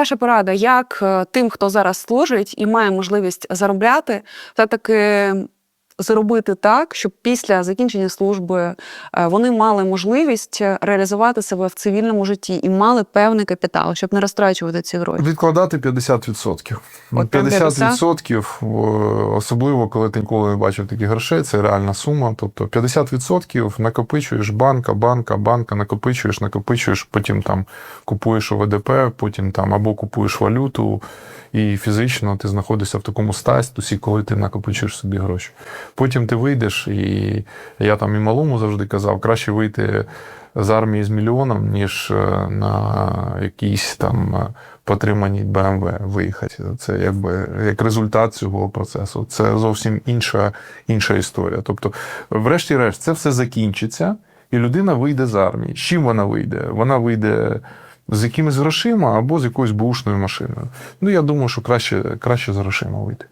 Ваша порада, як е, тим, хто зараз служить і має можливість заробляти, все-таки зробити так, щоб після закінчення служби е, вони мали можливість реалізувати себе в цивільному житті і мали певний капітал, щоб не розтрачувати ці гроші. Відкладати 50%. Ну, От прям 50%, особливо коли ти ніколи не бачив таких грошей, це реальна сума. Тобто 50% накопичуєш банка, банка, банка, накопичуєш, накопичуєш, потім там купуєш ОВДП, потім там або купуєш валюту, і фізично ти знаходишся в такому статусі, коли ти накопичуєш собі гроші. Потім ти вийдеш, і я там і малому завжди казав, краще вийти з армії з мільйоном, ніж е, на якійсь там е, потриманій БМВ виїхати. Це якби як результат цього процесу. Це зовсім інша, інша історія. Тобто, врешті-решт, це все закінчиться, і людина вийде з армії. З чим вона вийде? Вона вийде. З якимись грошима або з якоюсь бушною машиною. Ну, я думаю, що краще, краще з грошима вийти.